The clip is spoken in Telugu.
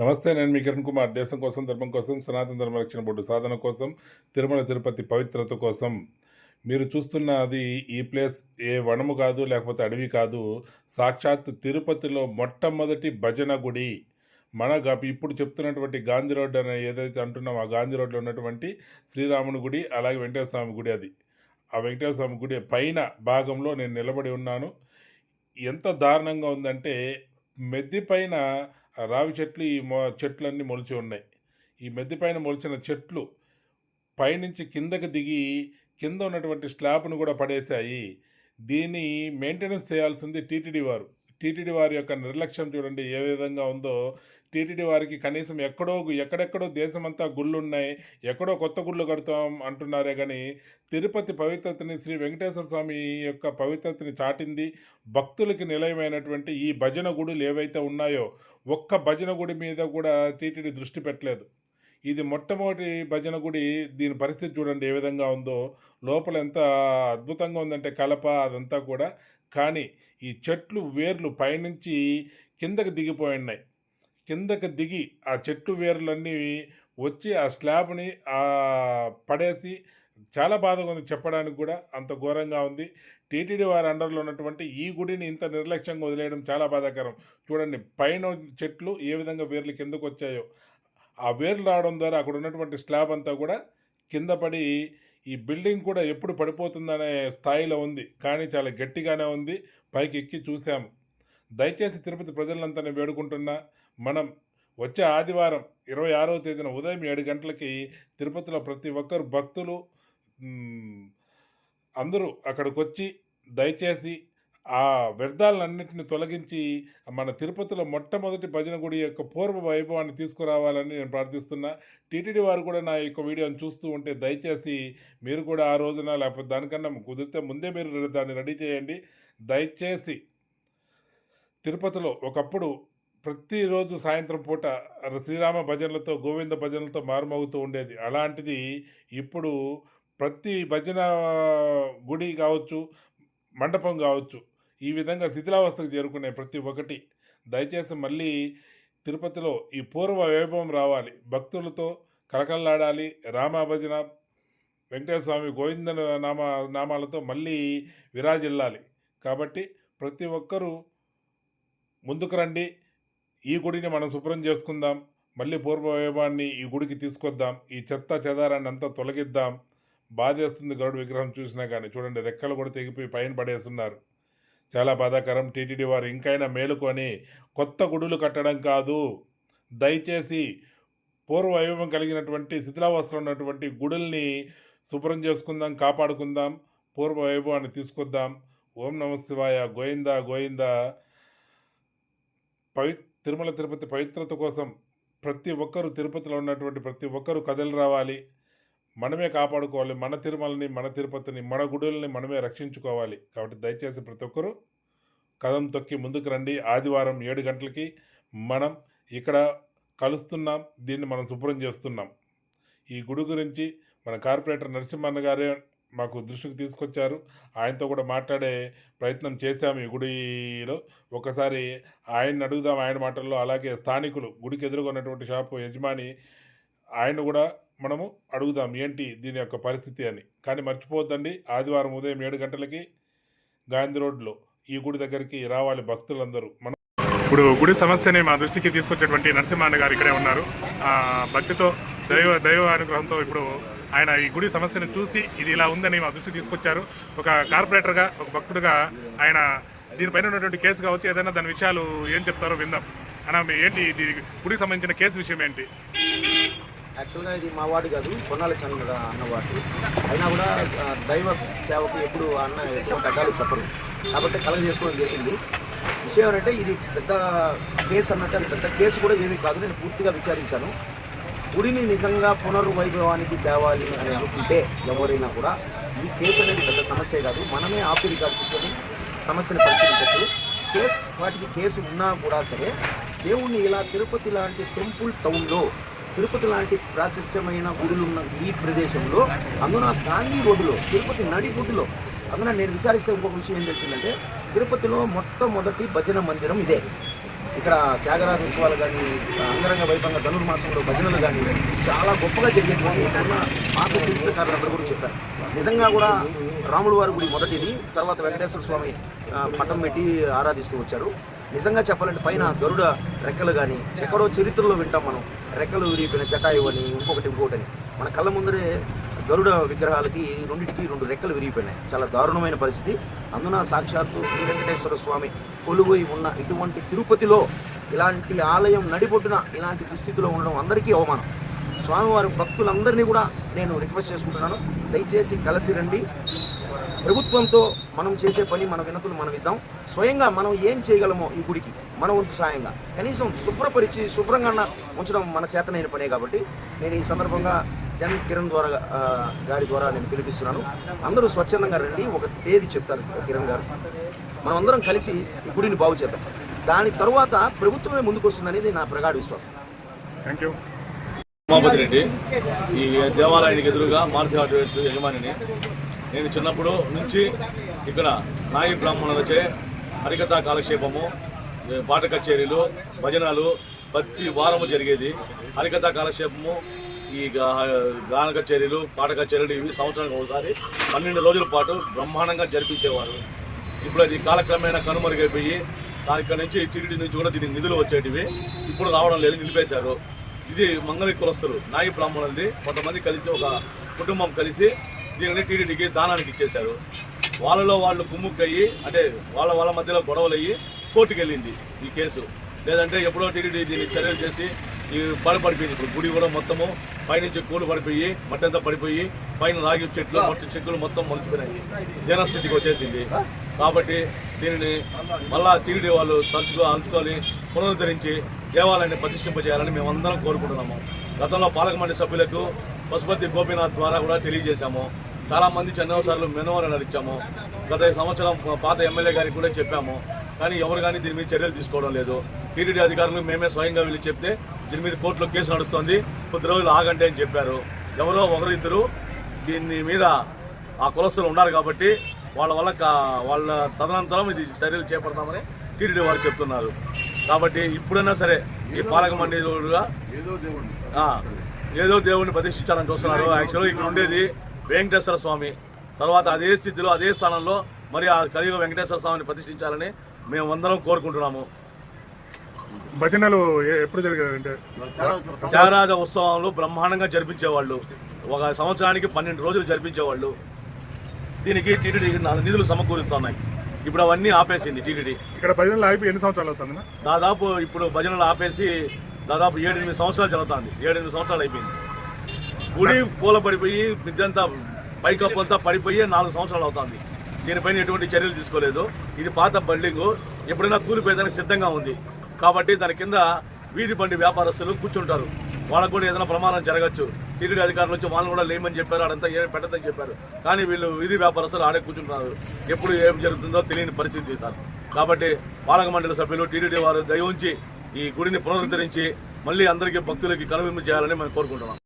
నమస్తే నేను మీ కిరణ్ కుమార్. దేశం కోసం ధర్మం కోసం సనాతన ధర్మ రక్షణ బోర్డు సాధన కోసం తిరుమల తిరుపతి పవిత్రత కోసం. మీరు చూస్తున్నది ఈ ప్లేస్ ఏ వనము కాదు లేకపోతే అడవి కాదు. సాక్షాత్ తిరుపతిలో మొట్టమొదటి భజన గుడి. మన ఇప్పుడు చెప్తున్నటువంటి గాంధీ రోడ్ అనే ఏదైతే అంటున్నామో ఆ గాంధీ రోడ్లో ఉన్నటువంటి శ్రీరాముని గుడి అలాగే వెంకటేశ్వర స్వామి గుడి అది. ఆ వెంకటేశ్వర స్వామి గుడి పైన భాగంలో నేను నిలబడి ఉన్నాను. ఎంత దారుణంగా ఉందంటే మెద్ది పైన ఆ రావి చెట్లు ఈ మొ చెట్లన్నీ మొలిచి ఉన్నాయి. ఈ మెద్ది పైన మొలిచిన చెట్లు పైనుంచి కిందకి దిగి కింద ఉన్నటువంటి స్లాబ్ను కూడా పడేశాయి. దీన్ని మెయింటెనెన్స్ చేయాల్సింది టీటీడీ వారు. టీటీడీ వారి యొక్క నిర్లక్ష్యం చూడండి ఏ విధంగా ఉందో టీటీడీ వారికి కనీసం ఎక్కడో ఎక్కడెక్కడో దేశమంతా గుళ్ళు ఉన్నాయి ఎక్కడో కొత్త గుళ్ళు కడతాం అంటున్నారే కానీ తిరుపతి పవిత్రతని శ్రీ వెంకటేశ్వర స్వామి యొక్క పవిత్రతని చాటింది భక్తులకి నిలయమైనటువంటి ఈ భజన గుడులు ఏవైతే ఉన్నాయో ఒక్క భజన గుడి మీద కూడా టీటీడీ దృష్టి పెట్టలేదు. ఇది మొట్టమొదటి భజన గుడి దీని పరిస్థితి చూడండి ఏ విధంగా ఉందో. లోపల ఎంత అద్భుతంగా ఉందంటే కలప అదంతా కూడా. కానీ ఈ చెట్లు వేర్లు పైనుంచి కిందకి దిగిపోయి ఉన్నాయి. కిందకి దిగి ఆ చెట్టు వేర్లన్నీ వచ్చి ఆ స్లాబ్ని పడేసి చాలా బాధగా ఉంది చెప్పడానికి కూడా. అంత ఘోరంగా ఉంది. టీటీడీ వారి అండర్లో ఉన్నటువంటి ఈ గుడిని ఇంత నిర్లక్ష్యంగా వదిలేయడం చాలా బాధాకరం. చూడండి పైన చెట్లు ఏ విధంగా వేర్లు కిందకు వచ్చాయో. ఆ వేర్లు రావడం ద్వారా అక్కడ ఉన్నటువంటి స్లాబ్ అంతా కూడా కింద పడి ఈ బిల్డింగ్ కూడా ఎప్పుడు పడిపోతుందనే స్థాయిలో ఉంది. కానీ చాలా గట్టిగానే ఉంది. పైకి ఎక్కి చూసాము దయచేసి తిరుపతి ప్రజలంతా నేను వేడుకుంటున్నా. మనం వచ్చే ఆదివారం ఇరవై ఆరవ తేదీన ఉదయం ఏడు గంటలకి తిరుపతిలో ప్రతి ఒక్కరు భక్తులు అందరూ అక్కడికి వచ్చి దయచేసి ఆ వ్యర్థాలన్నింటిని తొలగించి మన తిరుపతిలో మొట్టమొదటి భజన గుడి యొక్క పూర్వ వైభవాన్ని తీసుకురావాలని నేను ప్రార్థిస్తున్నా. టీటీడీ వారు కూడా నా యొక్క వీడియోని చూస్తూ ఉంటే దయచేసి మీరు కూడా ఆ రోజున లేకపోతే దానికన్నా కుదిరితే ముందే మీరు దాన్ని రెడీ చేయండి. దయచేసి తిరుపతిలో ఒకప్పుడు ప్రతిరోజు సాయంత్రం పూట శ్రీరామ భజనలతో గోవింద భజనలతో మారుమోగుతూ ఉండేది. అలాంటిది ఇప్పుడు ప్రతి భజన గుడి కావచ్చు మండపం కావచ్చు ఈ విధంగా శిథిలావస్థకు చేరుకునే ప్రతి ఒక్కటి. దయచేసి మళ్ళీ తిరుపతిలో ఈ పూర్వ వైభవం రావాలి. భక్తులతో కలకల్లాడాలి రామాభజన వెంకటేశ్వర స్వామి గోవింద నామ నామాలతో మళ్ళీ విరాజిల్లాలి. కాబట్టి ప్రతి ఒక్కరూ ముందుకు రండి. ఈ గుడిని మనం శుభ్రం చేసుకుందాం మళ్ళీ పూర్వ వైభవాన్ని ఈ గుడికి తీసుకొద్దాం ఈ చెత్త చెదారాన్ని అంతా తొలగిద్దాం బాధేస్తుంది గరుడు విగ్రహం చూసినా కానీ. చూడండి రెక్కలు కూడా తెగిపోయి పైన పడేస్తున్నారు. చాలా బాధాకరం. టీటీడీ వారు ఇంకైనా మేలుకొని కొత్త గుడులు కట్టడం కాదు. దయచేసి పూర్వ వైభవం కలిగినటువంటి శిథిలావస్థలో ఉన్నటువంటి గుడుల్ని శుభ్రం చేసుకుందాం కాపాడుకుందాం పూర్వ వైభవాన్ని తీసుకొద్దాం. ఓం నమ శివాయ. గోయిందా గోయిందా పవిత్ర తిరుమల తిరుపతి పవిత్రత కోసం ప్రతి ఒక్కరూ తిరుపతిలో ఉన్నటువంటి ప్రతి ఒక్కరూ కథలు రావాలి. మనమే కాపాడుకోవాలి. మన తిరుమలని మన తిరుపతిని మన గుడుల్ని మనమే రక్షించుకోవాలి. కాబట్టి దయచేసి ప్రతి ఒక్కరూ కథం తొక్కి ముందుకు రండి. ఆదివారం ఏడు గంటలకి మనం ఇక్కడ కలుస్తున్నాం. దీన్ని మనం శుభ్రం చేస్తున్నాం. ఈ గుడి గురించి మన కార్పొరేటర్ నరసింహన్న గారే మాకు దృష్టికి తీసుకొచ్చారు. ఆయనతో కూడా మాట్లాడే ప్రయత్నం చేశాము ఈ గుడిలో. ఒకసారి ఆయన్ని అడుగుదాం ఆయన మాటల్లో. అలాగే స్థానికులు గుడికి ఎదురుకున్నటువంటి షాపు యజమాని ఆయన కూడా మనము అడుగుదాం ఏంటి దీని యొక్క పరిస్థితి అని. కానీ మర్చిపోద్దండి ఆదివారం ఉదయం ఏడు గంటలకి గాంధీ రోడ్లో ఈ గుడి దగ్గరికి రావాలి భక్తులందరూ. మనం ఇప్పుడు గుడి సమస్యని మా దృష్టికి తీసుకొచ్చేటువంటి నరసింహాన్న గారు ఇక్కడే ఉన్నారు. భక్తితో దైవ దైవ అనుగ్రహంతో ఇప్పుడు ఆయన ఈ గుడి సమస్యను చూసి ఇది ఇలా ఉందని మా దృష్టి తీసుకొచ్చారు. ఒక కార్పొరేటర్గా ఒక భక్తుడిగా ఆయన దీనిపైన ఉన్నటువంటి కేసు కావచ్చు ఏదైనా దాని విషయాలు ఏం చెప్తారో విందాం. అన్న మీ ఏంటి ఇది? గుడికి సంబంధించిన కేసు విషయం ఏంటి? యాక్చువల్గా ఇది మా వార్డు కాదు కొన్నాళ్ళ చంద్ర అన్న వార్డు. అయినా కూడా దైవ సేవకు ఎప్పుడు అన్న ఎప్పుడు చెప్పరు. కాబట్టి కలగ చేసుకోవడం జరిగింది. విషయం ఏంటంటే ఇది పెద్ద కేసు అన్నట్టు పెద్ద కేసు కూడా ఏమీ కాదు నేను పూర్తిగా విచారించాను. గుడిని నిజంగా పునర్వైభవానికి తేవాలి అని అనుకుంటే ఎవరైనా కూడా ఈ కేసు అనేది పెద్ద సమస్య కాదు. మనమే ఆపిల్ కూర్చొని సమస్యను పరిశీలించచ్చు కేసు వాటికి కేసు ఉన్నా కూడా సరే దేవుణ్ణి ఇలా తిరుపతి లాంటి టెంపుల్ టౌన్లో తిరుపతి లాంటి ప్రాశస్యమైన గుడులు ఉన్న ఈ ప్రదేశంలో అందున గాంధీ రోడ్డులో తిరుపతి నడి గుడ్లో అందున నేను విచారిస్తే ఇంకొక విషయం ఏం తెలిసిందంటే తిరుపతిలో మొట్టమొదటి భజన మందిరం ఇదే. ఇక్కడ త్యాగరాజ ఉత్సవాలు కానీ అంగరంగ వైభవంగా ధనుర్మాసంలో భజనలు కానీ చాలా గొప్పగా జరిగేటువంటి ఉన్న పాత చరిత్రకారులందరూ కూడా చెప్పారు. నిజంగా కూడా రాముడు వారి గుడి మొదటిది. తర్వాత వెంకటేశ్వర స్వామి పట్టం పెట్టి ఆరాధిస్తూ వచ్చారు. నిజంగా చెప్పాలంటే పైన గరుడ రెక్కలు కానీ ఎక్కడో చరిత్రలో వింటాం మనం. రెక్కలు విరిగిపోయిన జటాయు అని ఇంకొకటి ఇంకొకటి మన కళ్ళ ముందరే గరుడ విగ్రహాలకి రెండింటికి రెండు రెక్కలు విరిగిపోయినాయి. చాలా దారుణమైన పరిస్థితి. అందున సాక్షాత్తు శ్రీ వెంకటేశ్వర స్వామి కొలువై ఉన్న ఇటువంటి తిరుపతిలో ఇలాంటి ఆలయం నడిబొడ్డున ఇలాంటి దుస్థితిలో ఉండడం అందరికీ అవమానం. స్వామివారి భక్తులందరినీ కూడా నేను రిక్వెస్ట్ చేసుకుంటున్నాను. దయచేసి కలిసి రండి. ప్రభుత్వంతో మనం చేసే పని మన వినతులు మనం ఇద్దాం. స్వయంగా మనం ఏం చేయగలమో ఈ గుడికి మన వంతు సాయంగా. కనీసం శుభ్రపరిచి శుభ్రంగా ఉంచడం మన చేతనైన పనే కాబట్టి నేను ఈ సందర్భంగా జన్ కిరణ్ ద్వారా గారి ద్వారా నేను పిలిపిస్తున్నాను. అందరూ స్వచ్ఛందంగా రండి ఒక తేదీ చెప్తారు కిరణ్ గారు. మనం అందరం కలిసి ఈ గుడిని బాగు చేద్దాం. దాని తర్వాత ప్రభుత్వమే ముందుకొస్తుందనేది నా ప్రగాఢ విశ్వాసం. థ్యాంక్ యూ ఉమాపతి రెడ్డి ఈ దేవాలయానికి ఎదురుగా మారుతి హార్డ్వేర్స్ యజమానిని నేను చిన్నప్పుడు నుంచి ఇక్కడ నాయి బ్రాహ్మణులచే హరికథా కాలక్షేపము పాట కచేరీలు భజనలు ప్రతి వారము జరిగేది. హరికథా కాలక్షేపము ఈ గా- గాన కచేరీలు పాట కచేరీలు ఇవి సంవత్సరానికి ఒకసారి పన్నెండు రోజుల పాటు బ్రహ్మాండంగా జరిపించేవారు. ఇప్పుడు అది కాలక్రమేణా కనుమరుగైపోయి దాని నుంచి చిరిడి నుంచి కూడా దీనికి నిధులు వచ్చేటివి. ఇప్పుడు రావడం లేదు నిలిపేశారు. ఇది మంగళ కులస్తులు నాయి బ్రాహ్మణులది. కొంతమంది కలిసి ఒక కుటుంబం కలిసి దీనిని టీడీడీకి దానానికి ఇచ్చేశారు. వాళ్ళలో వాళ్ళు గుమ్ముక్కయ్యి అంటే వాళ్ళ వాళ్ళ మధ్యలో గొడవలు అయ్యి కోర్టుకు వెళ్ళింది ఈ కేసు. లేదంటే ఎప్పుడో టీడీడీ దీన్ని చర్యలు చేసి ఈ పడి పడిపోయింది. ఇప్పుడు గుడి కూడా మొత్తము పైనుంచి కూలు పడిపోయి మట్టంతా పడిపోయి పైన రాగి చెట్లు మట్టి చెక్కులు మొత్తం మలిచిపోయినాయి. జనస్థితికి వచ్చేసింది. కాబట్టి దీనిని మళ్ళా తిరిగి వాళ్ళు తలుచుకో అంచుకొని పునరుద్ధరించి దేవాలయాన్ని ప్రతిష్ఠింపజేయాలని మేమందరం కోరుకుంటున్నాము. గతంలో పాలకమండలి సభ్యులకు పశుపతి గోపీనాథ్ ద్వారా కూడా తెలియజేశాము. చాలా మంది చంద్రబాబు ఇచ్చాము. గత సంవత్సరం పాత ఎమ్మెల్యే గారికి కూడా చెప్పాము. కానీ ఎవరు కానీ దీని మీద చర్యలు తీసుకోవడం లేదు. టీటీడీ అధికారులు మేమే స్వయంగా వెళ్ళి చెప్తే దీని మీద కోర్టులో కేసు నడుస్తుంది. కొద్ది రోజులు ఆగండి అని చెప్పారు. ఎవరో ఒకరు ఇద్దరు దీని మీద ఆ కులస్తులు ఉన్నారు కాబట్టి వాళ్ళ వల్ల వాళ్ళ తదనంతరం ఇది చర్యలు చేపడతామని టీటీడీ వారు చెప్తున్నారు. కాబట్టి ఇప్పుడైనా సరే ఈ పాలక మండలిగా ఏదో దేవుడిని ప్రతిష్ఠించాలని చూస్తున్నారు. యాక్చువల్గా ఇక్కడ ఉండేది వెంకటేశ్వర స్వామి. తర్వాత అదే స్థితిలో అదే స్థానంలో మరి ఆ కలియుగ వెంకటేశ్వర స్వామిని ప్రతిష్ఠించాలని మేము అందరం కోరుకుంటున్నాము. భజనలు ఎప్పుడు జరిగాయంటే త్యాగరాజ ఉత్సవాలు బ్రహ్మాండంగా జరిపించేవాళ్ళు. ఒక సంవత్సరానికి పన్నెండు రోజులు జరిపించేవాళ్ళు. దీనికి టీటీడీ నిధులు సమకూరుస్తున్నాయి. ఇప్పుడు అవన్నీ ఆపేసింది టీటీడీ. ఇక్కడ భజనలు ఆగిపోయి ఎన్ని సంవత్సరాలు అవుతుంది దాదాపు ఇప్పుడు భజనలు ఆపేసి దాదాపు ఏడెనిమిది సంవత్సరాలు జరుగుతుంది. ఏడెనిమిది సంవత్సరాలు అయిపోయింది. గుడి పూల పడిపోయి మిద్దంతా పైకప్పు అంతా పడిపోయి నాలుగు సంవత్సరాలు అవుతుంది. దీనిపైన ఎటువంటి చర్యలు తీసుకోలేదు. ఇది పాత బిల్డింగ్. ఎప్పుడైనా కూలిపోయేదానికి సిద్ధంగా ఉంది. కాబట్టి దాని కింద వీధి బండి వ్యాపారస్తులు కూర్చుంటారు. వాళ్ళకు కూడా ఏదైనా ప్రమాదం జరగచ్చు. టీడీడీ అధికారులు వచ్చి వాళ్ళని కూడా లేమని చెప్పారు అడంతా ఏమి పెట్టదని చెప్పారు. కానీ వీళ్ళు వీధి వ్యాపారస్తులు ఆడే కూర్చుంటున్నారు. ఎప్పుడు ఏం జరుగుతుందో తెలియని పరిస్థితి సార్. కాబట్టి పాలక మండలి సభ్యులు టీడీడీ వారు దయ ఉంచి ఈ గుడిని పునరుద్ధరించి మళ్ళీ అందరికీ భక్తులకి కనువింపు చేయాలని మేము కోరుకుంటున్నాం.